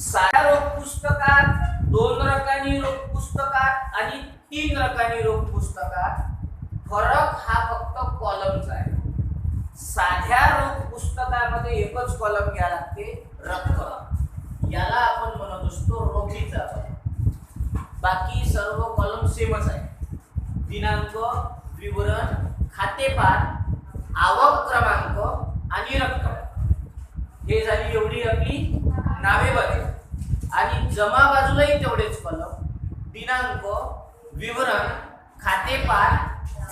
साध्या रोग पुस्तकात दोन रकानी रोख पुस्तकात आणि तीन रकानी रोख पुस्तकात फरक हा फक्त कॉलमचा आहे. साध्या रोग पुस्तकामध्ये एकच कॉलम घ्या लागते रक्त. याला आपण म्हणत असतो रोगीचा बाकी सर्व कॉलम सेमच आहे. दिनांक विवरण खातेपाठ आवक क्रमांक आणि रक्कम. हे झाली एवढी आपली नावे बाजू आणि जमा बाजूलाही तेवढेच कलम दिनांक विवरण खातेपार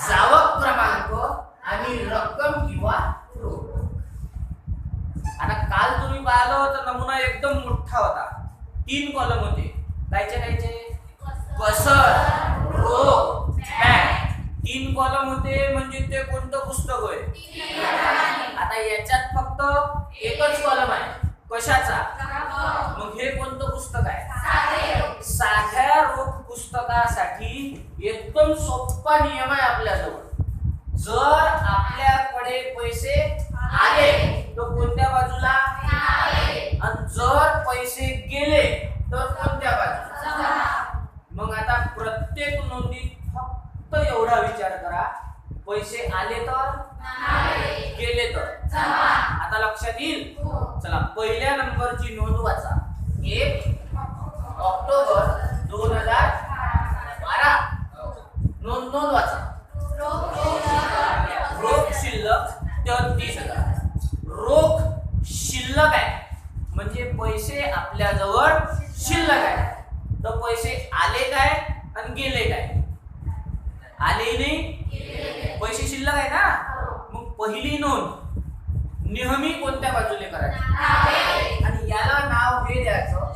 जावक क्रमांक आणि रक्कम किंवा रोख. आता काल तुम्ही पाहिलं होतं नमुना एकदम मोठा होता. तीन कॉलम होते. कायचे कायचे कसर रोख बँक तीन कॉलम होते म्हणजे ते कोणतं पुस्तक होय आता याच्यात फक्त एकच कॉलम आहे कशाचा मग हे कोणतं पुस्तक आहे साध्या रोख पुस्तकासाठी एकदम सोपा नियम आहे आपल्याजवळ जर आपल्याकडे पैसे आले तर कोणत्या बाजूला आणि जर पैसे गेले तर कोणत्या बाजूला मग आता प्रत्येक नोंदीत फक्त एवढा विचार करा पैसे आले तर गेले तर आता लक्षात येईल चला पहिल्या नंबरची नोंद वाचा एक ऑक्टोबर दोन हजार बारा नोंद नोंद वाचा रोख शिल्लक तेहतीस हजार. रोख शिल्लक आहे. म्हणजे पैसे आपल्याजवळ शिल्लक आहे. तर पैसे आले काय आणि गेले काय? आले नाही? पैसे शिल्लक आहे ना? मग पहिली नोंद नेहमी कोणत्या बाजूने करायची आणि याला नाव हे द्यायचं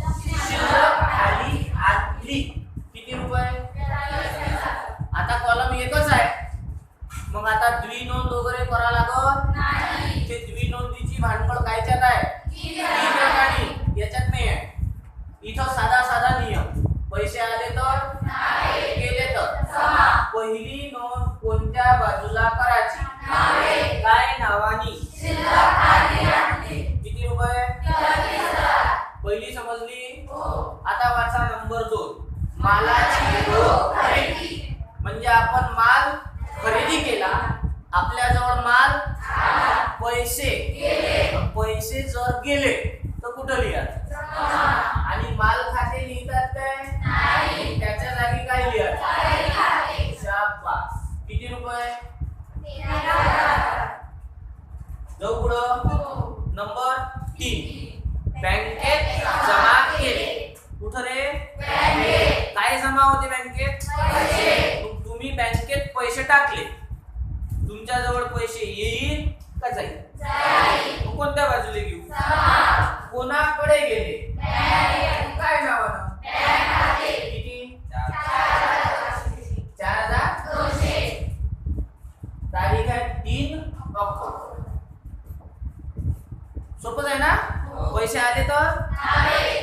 शिल्लक आली आली किती रुपये आता कॉलम एकच आहे मग आता द्विनोंद वगैरे करा लागत ते द्विनोंदीची भांडवल कायच्यात आहे तीन रकानी याच्यात नाही आहे इथं साधा साधा नियम पैसे आले तर गेले तर पहिली नोंद कोणत्या बाजूला करायची काय नावानी किती रुपये पहिली समजली आता वाचा नंबर दोन मालाची रोख खरेदी म्हणजे आपण माल खरेदी केला आपल्याजवळ माल पैसे पैसे जर गेले तर कुठं लिहायचं आणि माल खाते लिहितात काय त्याच्या जागी काय लिहायचं शाबास किती रुपये जाऊ पुढं नंबर तीन बँकेत जमा केले कुठं रे काय जमा होते बँकेत मग तुम्ही बँकेत पैसे टाकले तुमच्या जवळ पैसे येईल का जाईल मग कोणत्या बाजूला घेऊ कोणाकडे गेले काय नावानं किती चार हजार तारीख आहे तीन ऑक्टोबर सोपच आहे ना पैसे आले तर?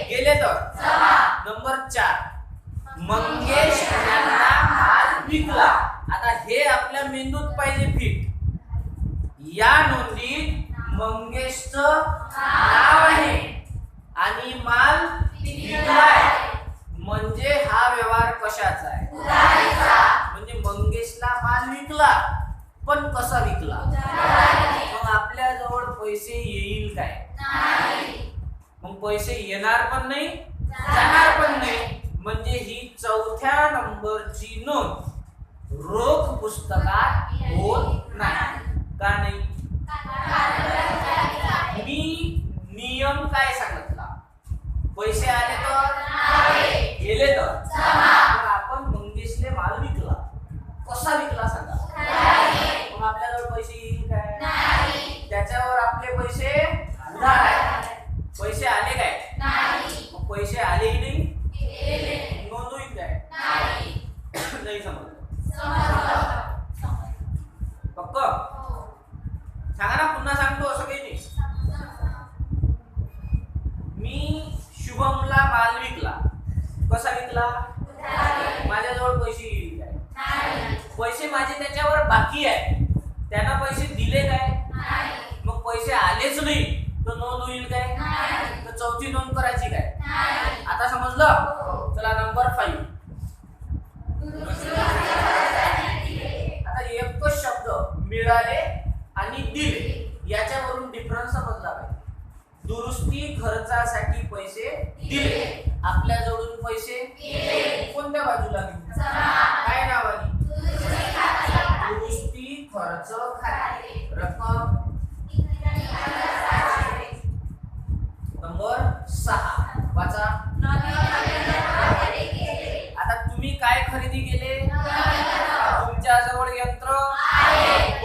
गेले तर? नंबर चार. मंगेश यांना माल विकला. आता हे आपल्या मेंदूत पाहिजे फिट. या नोंदीत मंगेशचं पैसे येणार पण नाही जाणार पण नाही. म्हणजे ही चौथ्या नंबरची नोंद रोख पुस्तकात होत नाही. का नाही? मी नियम काय सांगितला? पैसे आले तर? गेले तर? आपण मंगेशले माल विकला. कसा विकला सांगा? मग आपल्याजवळ पैसे येईल काय? त्याच्यावर आपले पैसे उधार आहे. पैसे आले काय? पैसे आलेही नाही? नोंदवही काय? नाही. समजलं. पक्क? सांगा ना पुन्हा सांगतो असं काही नाही. मी शुभमला माल विकला. कसा विकला? माझ्याजवळ पैसे येईल काय? पैसे माझे त्याच्यावर बाकी आहे. त्यांना पैसे दिले काय? मग पैसे आलेच नाही. ची नोंद करायची काय? आता समजलं? चला नंबर फाईव्ह आता एक शब्द मिळाले आणि दिले याच्यावरून डिफरन्स समजला पाहिजे. दुरुस्ती खर्चासाठी पैसे दिले. आपल्याजवळून पैसे कोणत्या बाजूला घेऊन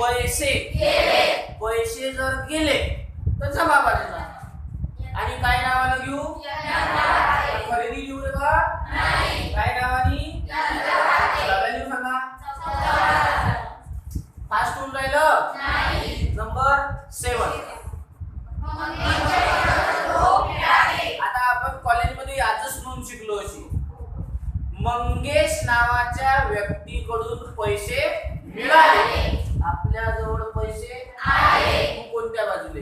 पैसे. पैसे जर गेले तर जमा बाजूला आणि काय नावानं घेऊ? खरेदी घेऊ का काय नावानी? चला सांगा. फास्ट होऊन राहिलं? Number seven. आता आपण कॉलेजमध्ये आजच म्हणून शिकलो अशी. मंगेश नावाच्या व्यक्तीकडून पैसे मिळाले. आपल्याजवळ पैसे कोणत्या बाजूने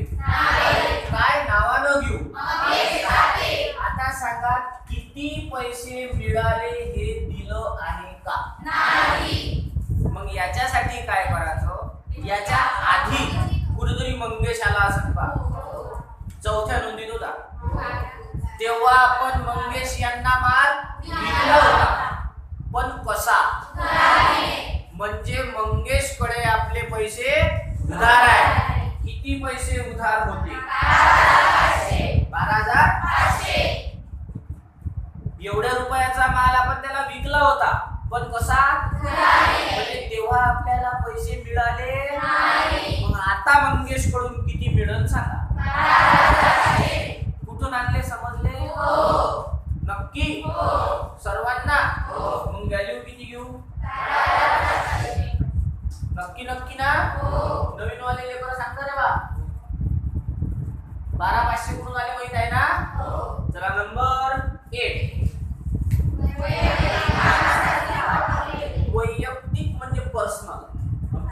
काय नावानं घेऊ? आता सांगा किती पैसे मिळाले हे दिलं आहे का? मग याच्यासाठी काय करायचं? याच्या आधी कुठेतरी मंगेश आला असत पा चौथ्या नोंदीत होता. तेव्हा आपण मंगेश यांना माल दिला होता.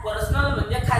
पर्सनल पर्सनल म्हणजे खाजगी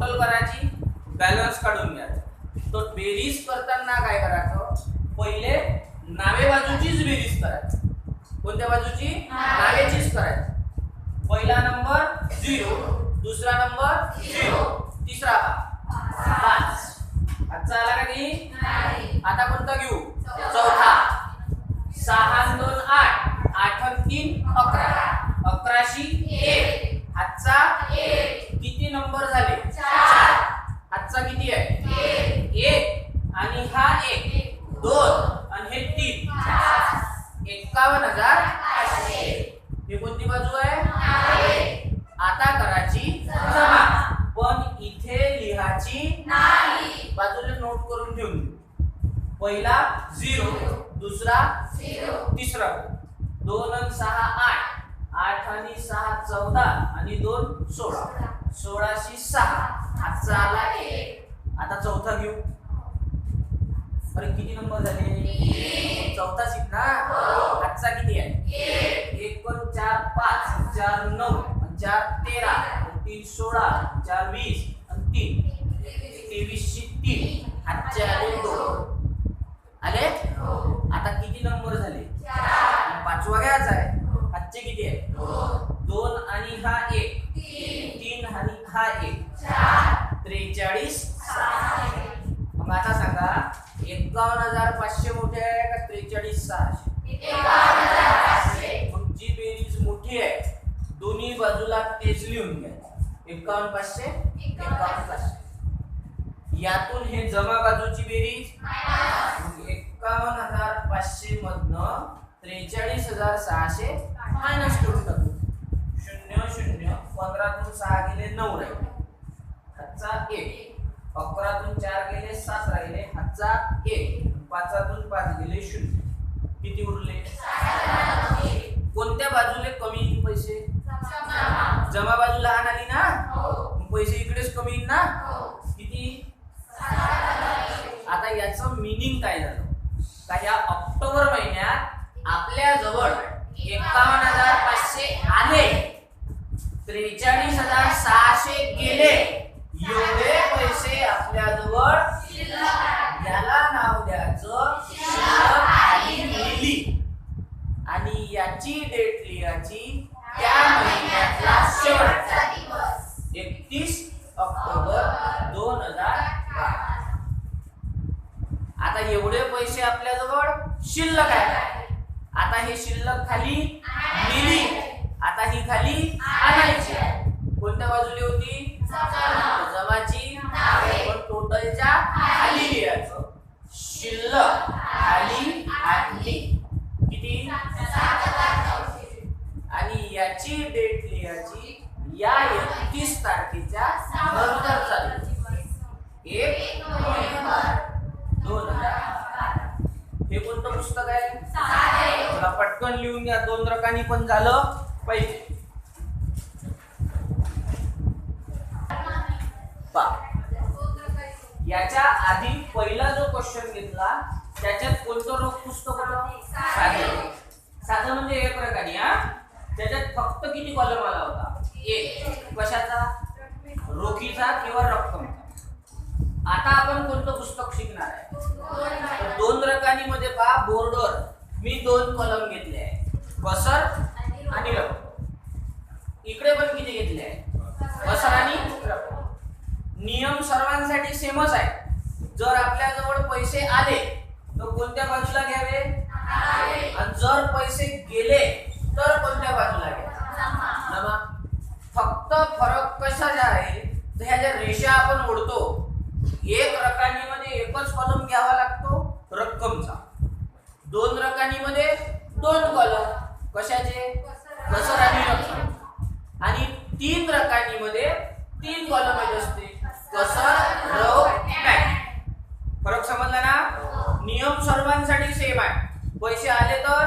टोटल करायची बॅलन्स काढून घ्या तो बेरीज करताना काय करायचं? पहिले नावे बाजूचीच बेरीज करायची. कोणत्या बाजूची? नावेचीच करायची. पहिला नंबर झिरो दुसरा नंबर झिरो तिसरा पाच. आजचा आला का नाही? आता कोणता घेऊ? चौथा. सहा दोन आठ. आठ तीन अकरा. अकराशी एक. हातचा किती नंबर झाले? हातचा किती आहे? एक. आणि हा एक. दोन. आणि हे तीन. एकावन्न हजार हे कोणती बाजू आहे? आता करायची जमा पण इथे लिहाची बाजूला नोट करून ठेवून पहिला झिरो दुसरा तिसरा. दोन आणि सहा आठ. आठ आणि सहा चौदा. आणि दोन सोळा. सोळाशे सहा. आजचा आला एक आता चौथा घेऊ. अरे किती नंबर झाले? चौथा सीट ना? आजचा किती आहे? एक पण चार पाच चार नऊ चार तेरा तीन सोळा चार वीस आणि तीन. तेवीसशे तीन. आजचे आले दोन. आले? आता किती नंबर झाले? पाचवा घ्यायचा आहे. आजचे किती आहे? दोन आणि हा एक. तीन आणि हा एक. त्रेचाळीस. मग आता सांगा एकावन्न हजार पाचशे मोठे आहे का त्रेचाळीस सहाशे? मग जी बेरीज मोठी आहे. दोन्ही बाजूला तेच लिहून घ्या. एकावन्न पाचशे एकावन्न पाचशे. यातून हे जमा बाजूची बेरीज. एकावन्न हजार पाचशे मधनं त्रेचाळीस हजार सहाशे मायनस करून टाकू. शून्य शून्य पंधरातून सहा गेले नऊ राहिले. हातचा एक. अकरातून चार गेले सात राहिले हातचा एक. पाचातून पाच गेले शून्य. किती उरले? कोणत्या बाजूले कमी पैसे? जमा बाजू लहान आली ना? पैसे इकडेच कमी ना? किती? आता याचं मिनिंग काय झालं? का या ऑक्टोबर महिन्यात आपल्या जवळ एकावन्न हजार पाचशे आले. त्रेचाळीस हजार सहाशे गेले. एवढे पैसे आपल्या जवळ याला नाव द्यायचं. आणि याची डेट लिहायची त्या महिन्यातला शेवटचा एकतीस ऑक्टोबर दोन हजार आता एवढे पैसे आपल्या जवळ शिल्लक आहे. आता हे शिल्लक खाली नेली आता ही खाली आणायची कोणत्या बाजूली होती? पण टोटलच्या खाली लिहायचं. शिल्लक खाली आणली. किती? आणि याची डेट लिहायची या एकतीस तारखेच्या नंतर चालू. एक नोव्हेंबर दोन हजार हे कोणतं पुस्तक आहे? पटकन लिहून घ्या. दोन रकांनी पण झालं पाहिजे पा याच्या आधी पहिला जो क्वेश्चन घेतला त्याच्यात कोणतं रोख पुस्तक होतं साधं म्हणजे एक प्रकारे हा? त्याच्यात फक्त किती कॉलम आला होता? एक. कशाचा? रोखीचा किंवा रक्कम? आता आपण कोणतं पुस्तक शिकणार आहे? दोन रकानी मध्ये पहा बोर्डवर मी दोन कॉलम घेतले आहे बसर आणि रक्कम. इकडे पण किती घेतले आहे बसर आणि नियम सर्वांसाठी सेमच आहे. जर आपल्याजवळ पैसे आले तर कोणत्या बाजूला घ्यावे? आणि जर पैसे गेले तर कोणत्या बाजूला घ्यावे? फक्त फरक कशाचा आहे? तर ह्या ज्या रेषा आपण ओढतो एक रकानीमध्ये एकच कॉलम घ्यावा लागतो रक्कमचा. दोन रकानीमध्ये दोन कॉलम कशाचे? कसर आणि रक्कम. आणि तीन रकानीमध्ये तीन कॉलम येत असते. कसर रोख बँक फरक समजला ना? नियम सर्वांसाठी सेम आहे. पैसे आले तर?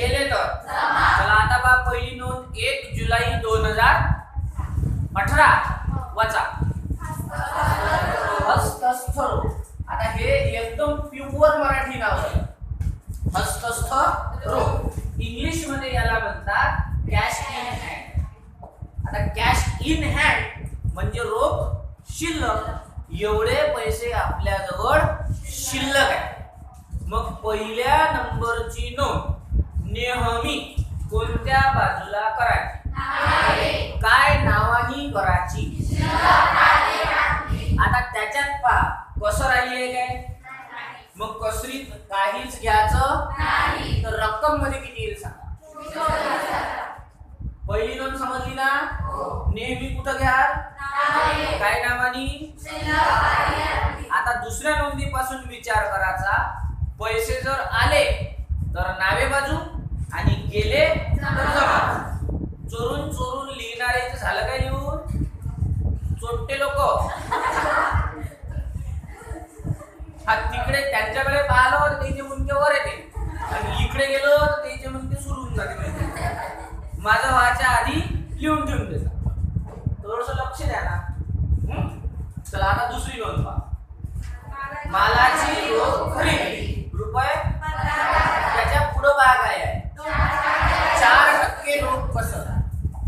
गेले तर? चला आता बा पहिली नोंद एक जुलै दोन हजार अठरा. वाचा. हस्तस्थ रोग. आता हे एकदम प्युअर मराठी नाव आहे. हस्तस्थ रोग. इंग्लिशमध्ये याला म्हणतात कॅश इन हँड आता कॅश इन हँड म्हणजे रोख शिल्लक. एवढे पैसे आपल्या जवळ शिल्लक आहे. मग पहिल्या नंबरची नोंद नेहमी कोणत्या बाजूला करायची? काय नावानी करायची? आता त्याच्यात पहा कसर आली आहे काय? मग कसरीत काहीच घ्यायचं तर रक्कममध्ये किती येईल सांगा? पहिली नोंद समजली ना? नेहमी कुठं घ्या काय नावानी आता दुसऱ्या नोंदीपासून विचार करायचा. पैसे जर आले तर नावे बाजू आणि गेले तर चोरून चोरून लिहिणारे झालं काय लिहून? चोट्टे लोक. हा तिकडे त्यांच्याकडे पाहिलं तर त्याचे मुंके वर येते. आणि इकडे गेलो तर त्याचे मुंके सुरू होऊन जाते. माझं व्हायच्या आधी लिहून ठेवून देतात. थोडस लक्ष द्या ना. चला आता दुसरी नोंद पहा. मालाची रोख खरेदी. रुपये त्याच्या पुढं भाग आहे. चार टक्के रोख पसर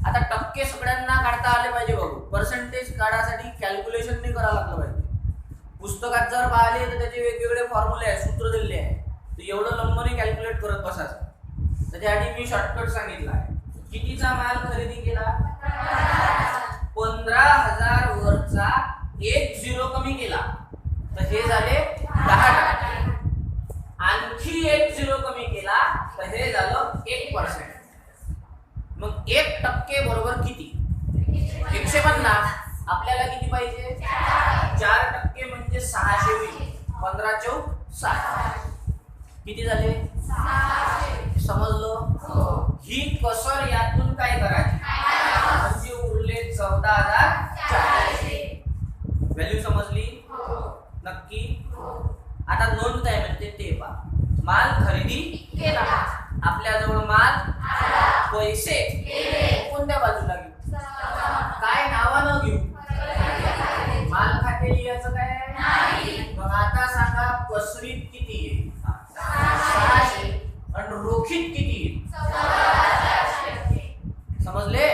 आता टक्के सगळ्यांना काढता आले पाहिजे बघू. पर्सेंटेज काढासाठी कॅल्क्युलेशन नाही करावं लागलं पाहिजे. पुस्तकात जर पाहिले तर त्याचे वेगवेगळे फॉर्म्युले आहे सूत्र दिलेले आहे तर एवढं नंबरही कॅल्क्युलेट करत बसायचं. त्याच्यासाठी मी शॉर्टकट सांगितला आहे. कितीचा माल खरेदी केला? पंधरा हजार वरचा एक झिरो कमी केला. तर हे झाले दहा टक्के. आणखी एक झिरो कमी केला तर हे झालं एक पर्सेंट मग एक टक्के बरोबर किती? एकशे पन्नास. आपल्याला किती पाहिजे? चार टक्के म्हणजे सहाशे वीस. पंधरा चौक साठ. किती झाले? समजलं? ही कसर यातून काय करायची? म्हणजे उरले चौदा हजार व्हॅल्यू समजली? नक्की? आता नोंद काय म्हणते? ते पहा माल खरेदी केला आपल्याजवळ माल पैसे कोणत्या बाजूला घेऊ? काय नावानं घेऊ? माल खाते लिहायचं काय? मग आता सांगा कसरीत किती सहाशे. आणि रोखीत किती येईल समजले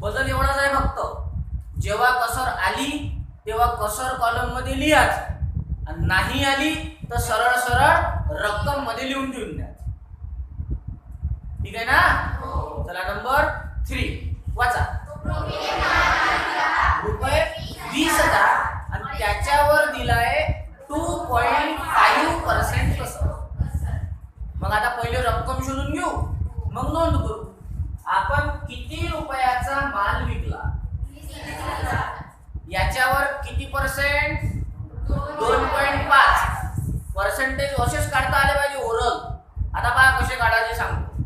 बदल एवढाच आहे फक्त जेव्हा कसर आली तेव्हा कसर कॉलममध्ये लिहाच. आणि नाही आली तर सरळ सरळ रक्कममध्ये लिहून ठेवून द्या. ठीक आहे ना? चला नंबर थ्री वाचा रुपये वीस हजार आणि त्याच्यावर दिलाय टू पॉइंट फाईव्ह पर्सेंट कसं मग आता पहिले रक्कम शोधून घेऊ मग नोंद करू आपण किती रुपयाचा माल विकला याच्यावर किती पर्सेंट दोन पॉइंट पाच पर्सेंटेज असेच काढता आले पाहिजे ओरल आता पहा कसे काढायचे सांगतो.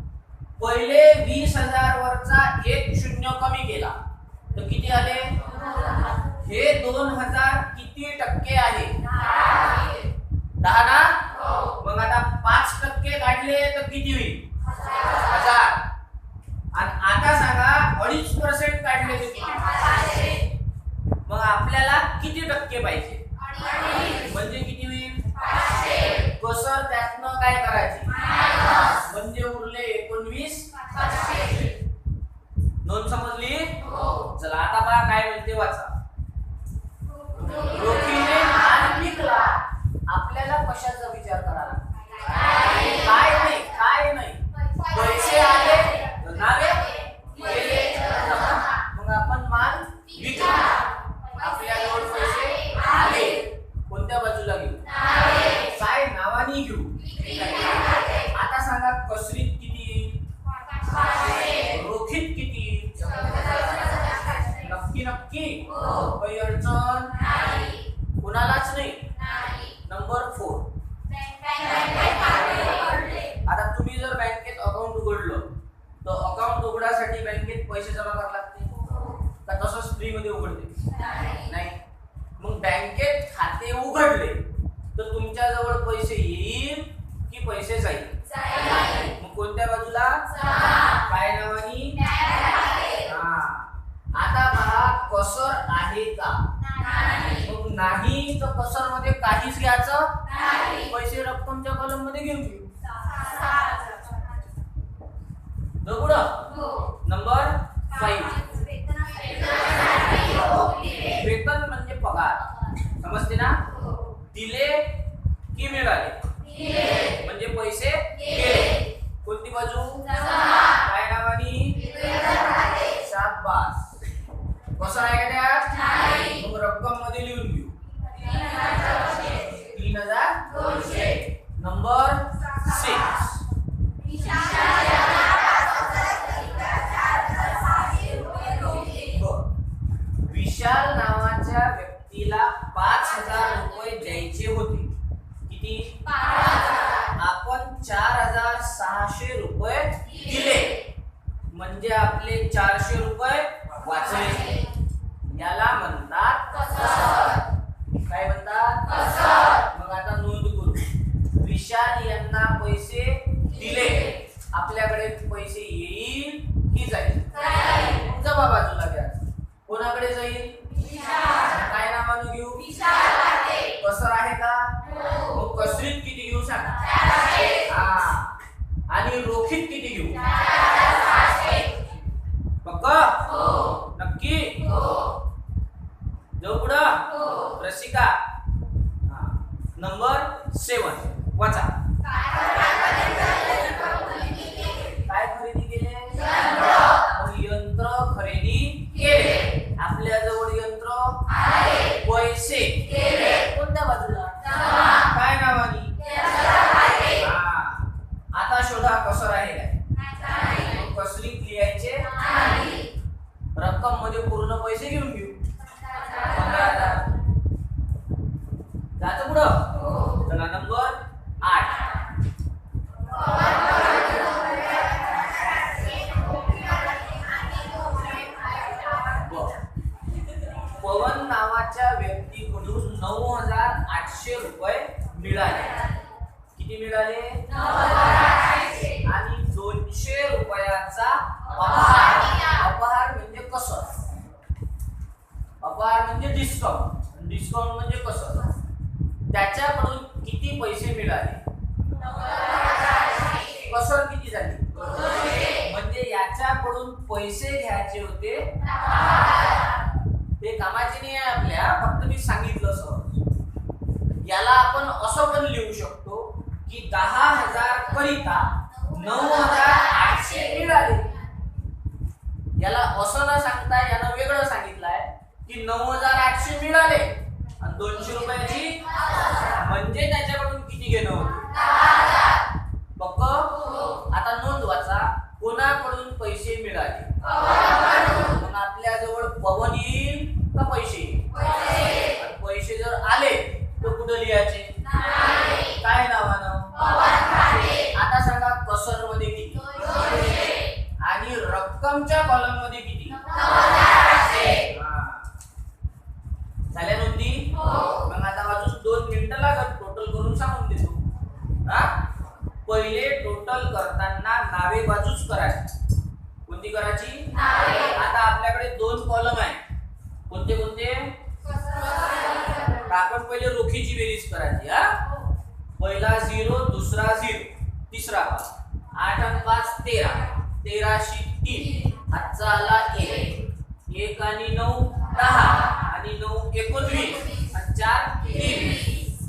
पहिले वीस हजार वरचा एक शून्य कमी केला. तर किती आले? हे दोन हजार किती टक्के आहे? दहा ना? मग आता पाच टक्के काढले तर किती होईल? हजार. आणि आता सांगा अडीच पर्सेंट काढले तर किती? मग आपल्याला किती टक्के पाहिजे? म्हणजे कसर त्यातनं काय करायचे? म्हणजे उरले एकोणवीस. नोंद समजली? चला आता पहा काय म्हणते वाचा. रोखीने माल विकला. आपल्याला कशाचं विचार करावा काय नाही काय नाही पैसे आले नावे गेले मग आपण माल विकला आपल्याजवळ पैसे आले कोणत्या बाजूला घेऊ काय नावाने घेऊ आता सांगा कसरीत किती येईल रोखीत किती येईल नक्की नक्की काही अडचण कोणालाच नाही नंबर फोर आता तुम्ही जर बँकेत अकाउंट उघडलं तर अकाउंट उघडासाठी बँकेत पैसे जमा करावे लागते का तसंच फ्री मध्ये उघडते नाही मग बँकेत खाते उघडले तर तुमच्या जवळ पैसे येईल की पैसे जाईल मग कोणत्या बाजूला काय नावानी हा आता पहा कसर आहे का मग नाही तर कसरमध्ये काहीच घ्यायचं पैसे रक्कमच्या कॉलममध्ये घेऊन घेऊ पुढं नंबर फाईव्ह वेतन म्हणजे पगार. समजते ना? दिले की मिळाले म्हणजे पैसे गेले कोणती बाजू काय नावानी शाबास कसं आहे का त्यात मग रक्कममध्ये लिहून घेऊ तीन हजार नंबर सिक्स विशाल व्यक्तीला पाच हजार रुपये द्यायचे होते. किती? आपण चार हजार सहाशे रुपये दिले. म्हणजे आपले चारशे रुपये वाचले. याला म्हणतात काय म्हणतात? मग आता नोंद करू. विशाल यांना पैसे दिले. आपल्याकडे पैसे येईल की जाईल? जमा बाजूला घ्या. कोणाकडे जाईल? आणि रोखीत किती घेऊ? पक्का? नक्की? जाऊ पुढं रसिका. नंबर सेवन. वाचा.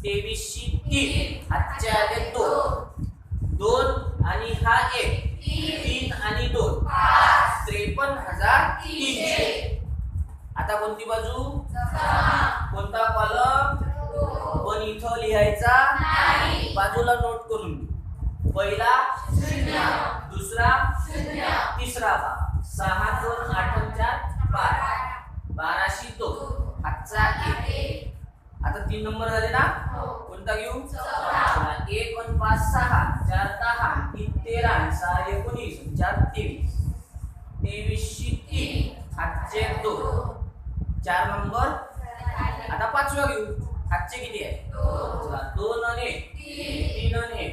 तेवीसशी तीन. आजच्या आले दोन. दोन आणि हा एक. तीन आणि दोन. त्रेपन्न हजार तीनशे. आता कोणती बाजू? कोणता कॉलम पण इथं लिहायचा? बाजूला नोट करून पहिला दुसरा तिसरा भाग सहा दोन आठ चार बारा. बाराशे दोन. आजचा एक. आता तीन नंबर झाले ना? हो. कोणता घेऊ? एक पाच सहा. चार दहा. तीन तेरा सहा एकोणीस. चार तेवीस. तेवीसशे तीन. हातचे दोन. चार नंबर. आता पाचवा घेऊ. हातचे किती आहे? दोन. आणि तीन. आणि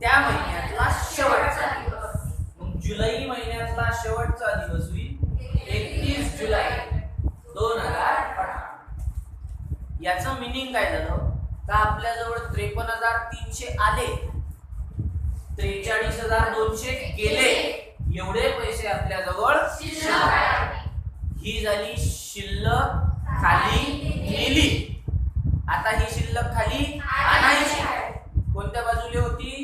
त्या महिन्यातला शेवटचा दिवस. मग जुलै महिन्यातला शेवटचा दिवस होईल. एकतीस जुलै दोन हजार अठरा. याच मिनिंग काय झालं? का आपल्याजवळ त्रेपन्न हजार तीनशे आले? त्रेचाळीस हजार दोनशे गेले. एवढे पैसे आपल्याजवळ ही झाली शिल्लक खाली गेली आता ही शिल्लक खाली आणायची. कोणत्या बाजूला होती?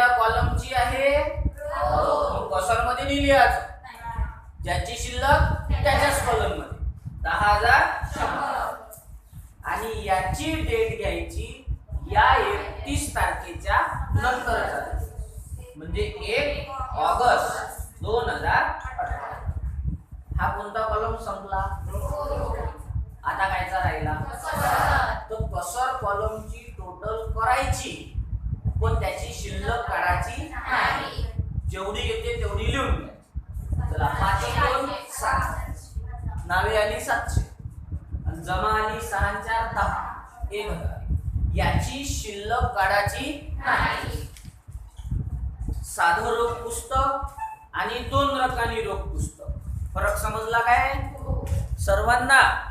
कोणत्या कॉलमची आहे. कसरमध्ये लिहिली आज? ज्याची शिल्लक त्याच्याच कॉलममध्ये. दहा हजार आणि याची डेट घ्यायची या एकतीस तारखेच्या नंतर म्हणजे एक ऑगस्ट दोन हजार अठरा. हा कोणता कॉलम संपला? आता कायचा राहिला? तर कसर कॉलमची टोटल करायची. पण त्याची शिल्लक काढायची जेवढी येते तेवढी लिहून चला पाच दोन सात. नावे आली सातशे. आणि जमा आली सहा चार दहा. एक हजार. याची शिल्लक काढायची साधं रोख पुस्तक आणि दोन रकानी रोख पुस्तक. फरक समजला काय? सर्वांना.